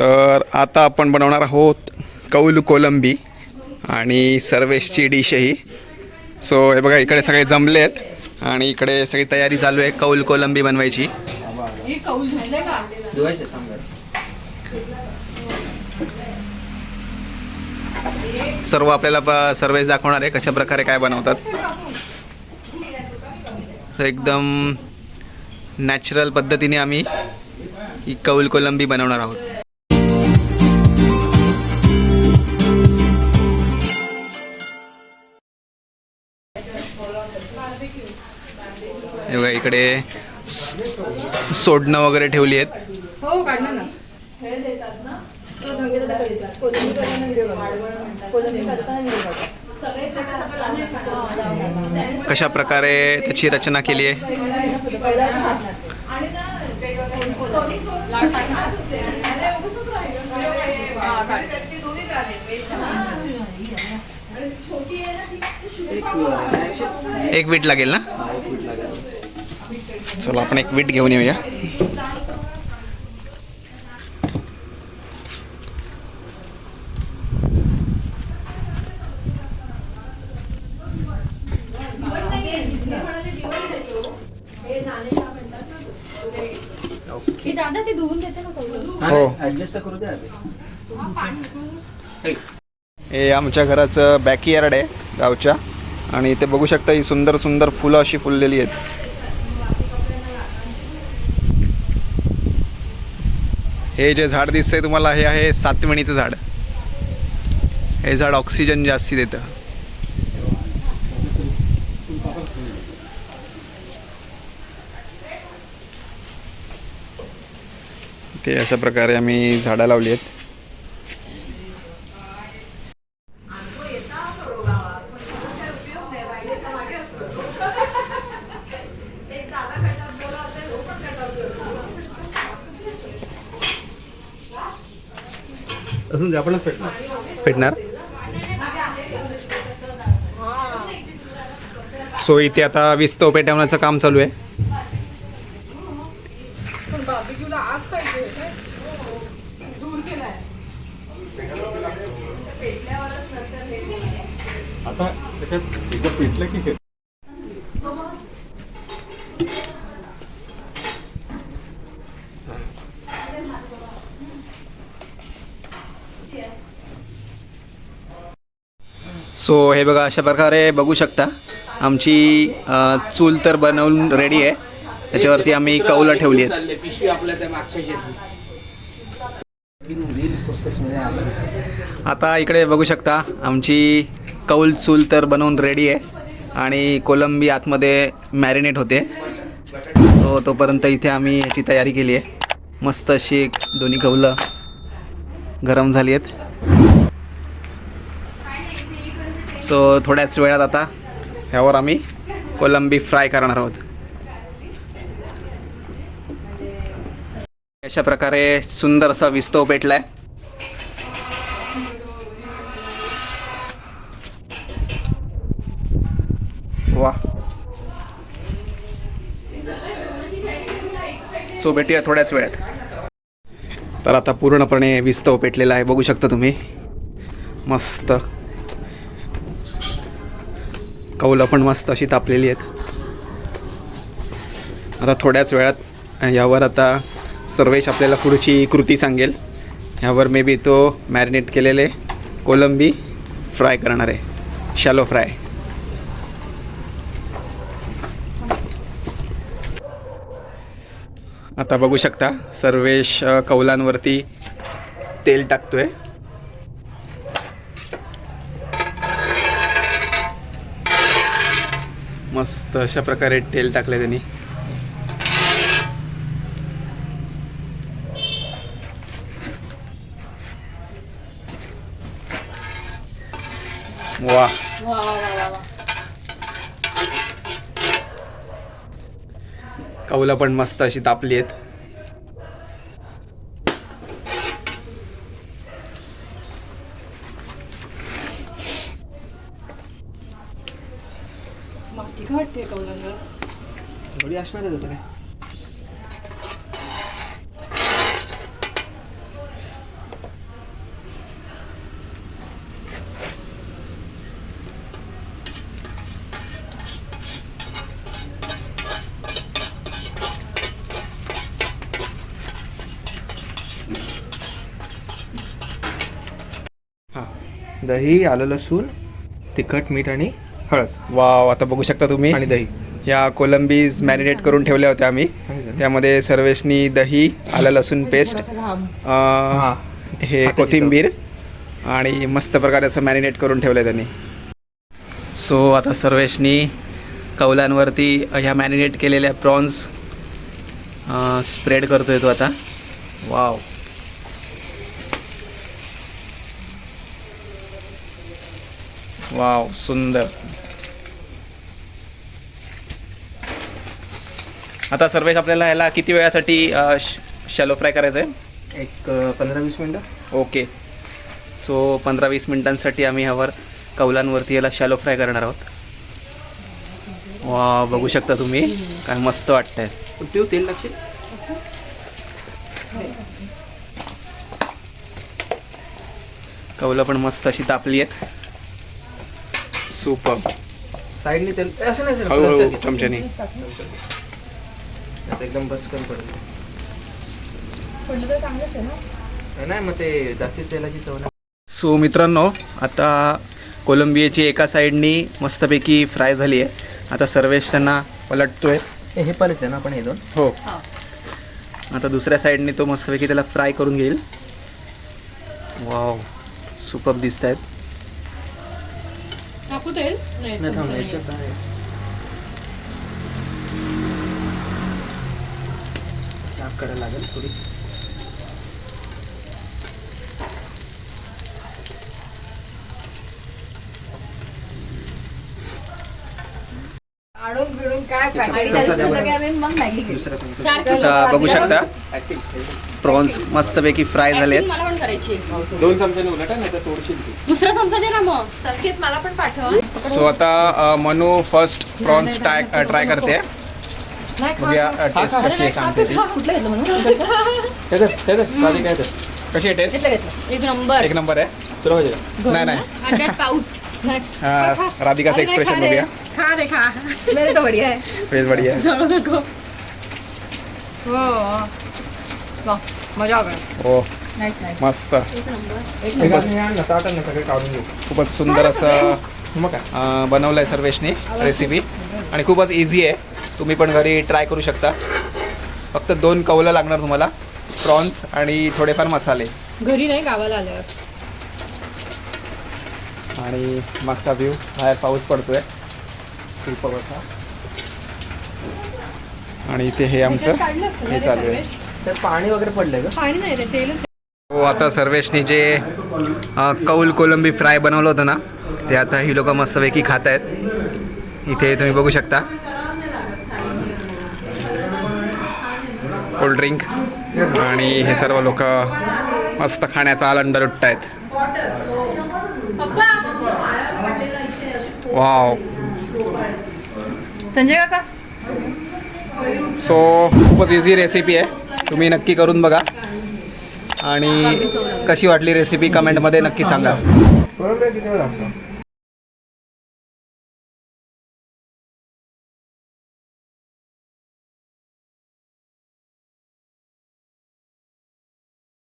तर आता आपण बनवणार आहोत कौल कोलंबी आणि सर्वेशची डिश ही. सो हे बघा इकडे सगळे जमले आहेत आणि इकडे सगळी तयारी चालू आहे कौल कोलंबी बनवायची. सर्व आपल्याला सर्वेश दाखवणार आहे कशा प्रकारे काय बनवतात. तर एकदम नॅचरल पद्धतीने आम्ही ही कौल कोलंबी बनवणार आहोत. कोलंबी करताना व्हिडिओ बघा सगळे कशा प्रकारे त्याची रचना केली आहे? हा. एक वीट लागेल ना? चला आपण एक वीट घेऊन येऊया. हे दादा ते धुवून देते ना कोलंबी? हो. ऍडजस्ट करू द्या हे आमच्या घराचं बॅकयार्ड आहे गावच्या. आणि इथे बघू शकता ही सुंदर सुंदर फुलं अशी फुललेली आहेत. हे जे झाड दिसतंय तुम्हाला हे आहे सातवणीचं झाड. हे झाड ऑक्सिजन जास्ती देतं. ते अशा प्रकारे आम्ही झाडं लावली आहेत. असून आपणच पेटणार. भेटणार सो इथे आता विस्तव पेटवण्याचं काम चालू आहे. आता त्याच्यात एकदा पेटलं की सो हे बघा अशा प्रकारे बघू शकता. आमची चूल तर बनवून रेडी आहे. त्याच्यावरती आम्ही कौलं ठेवली आहेत. आता इकडे बघू शकता आमची कौल चूल तर बनवून रेडी आहे. आणि कोलंबी आतमध्ये मॅरिनेट होते. सो तोपर्यंत इथे आम्ही याची तयारी केली आहे. मस्त अशी दोन्ही कौलं गरम झाली आहेत. सो थोड्याच वेळात आता ह्यावर आम्ही कोलंबी फ्राय करणार आहोत. अशा प्रकारे सुंदर असा विस्तव पेटला आहे वा सो भेटूया थोड्याच वेळात. तर आता पूर्णपणे विस्तव पेटलेला आहे. बघू शकता तुम्ही. मस्त. कौलं पण मस्त अशी तापलेली आहेत. आता थोड्याच वेळात यावर आता सर्वेश आपल्याला पुढची कृती सांगेल. ह्यावर मे बी तो मॅरिनेट केलेले कोलंबी फ्राय करणार आहे. शॅलो फ्राय आता बघू शकता सर्वेश कौलांवरती तेल टाकतोय. मस्त अशा प्रकारे तेल टाकले त्यांनी. वा. कौलं पण मस्त अशी तापली आहेत. तिखट वाटते कौलंगर थोडी दही आलं लसूण तिखट मीठ आणि हळद. वाव आता बघू शकता तुम्ही. आणि दही. या कोलंबीज मॅरिनेट करून ठेवल्या होत्या आम्ही. त्यामध्ये सर्वेशनी दही आलं लसूण पेस्ट हां. हे कोथिंबीर आणि मस्त प्रकारे असं मॅरिनेट करून ठेवलं आहे त्यांनी. सो आता सर्वेशनी कौलांवरती ह्या मॅरिनेट केलेल्या प्रॉन्स स्प्रेड करतोय तो आता. वाव वाव सुंदर. आता सर्वेश आपल्याला ह्याला किती वेळासाठी शॅलो फ्राय करायचं आहे एक पंधरा वीस मिनटं. ओके. सो पंधरा वीस मिनिटांसाठी आम्ही ह्यावर कौलांवरती याला शॅलो फ्राय करणार आहोत. वा बघू शकता तुम्ही. काय मस्त वाटतंय. तेव तेल लागते कौलं पण मस्त अशी तापली आहेत. सुपर साईडने तेल असं नाही सर चमच्याने एकदम बसकन पडत पडलं तर चांगलंच आहे ना? नाही मग ते जास्ती तेलाची चव नाही. सो मित्रांनो आता कोलंबियाची एका साईडनी मस्तपैकी फ्राय झाली आहे. आता सर्वेश त्यांना पलटतोय. हे पलटते ना आपण हे दोन? हो. आता दुसऱ्या साईडने तो मस्तपैकी त्याला फ्राय करून घेईल. वाव सुपर दिसत आहेत चार किलो. आता बघू शकता. प्रॉन्स मस्तपैकी फ्राय झाले Acting मला पण करायची आहे. दोन दुसरा चमचा दे ना मग. मला पण पाठव. सो आता Manu first prawns try try करते. बघूया टेस्ट कशी आहे सांगते ती. कुठलं घेतलं म्हणून. कशी आहे टेस्ट एक नंबर. एक नंबर आहे? तुला पाहिजे का? नाही नाही. पाऊस. राधिकाचं एक्सप्रेशन बघूया. खा रे खा. मेरे तो बढ़िया है. स्पेस बढिया आहे. जळू नको वाह, मजा आ गया. नाईस नाईस मस्त. सगळे काढून घेऊ खूपच सुंदर असं मग काय अ, बनवलं आहे सर्वेशने रेसिपी आणि खूपच इझी आहे. तुम्ही पण घरी ट्राय करू शकता. फक्त दोन कौलं लागणार तुम्हाला. प्रॉन्स आणि थोडेफार मसाले. घरी नाही गावाला आल्यावर. आणि मागचा व्ह्यू बाहेर पाऊस पडतोय. खूप असा आणि इथे हे आमचं. हे चालू आहे? त्यात पाणी वगैरे पडलंय का? पाणी नाही रे तेलच हो आता सर्वेशनी जे कौल कोलंबी फ्राय बनवलं होतं ना ते आता ही लोक मस्तपैकी खात आहेत इथे तुम्ही बघू शकता. कोल्ड्रिंक आणि हे सर्व लोक मस्त खाण्याचा आनंद लुटत आहेत वाव संजय काका? सो खूपच इझी रेसिपी आहे. तुम्ही नक्की करून बघा. आणि कशी वाटली रेसिपी कमेंटमध्ये नक्की सांगा.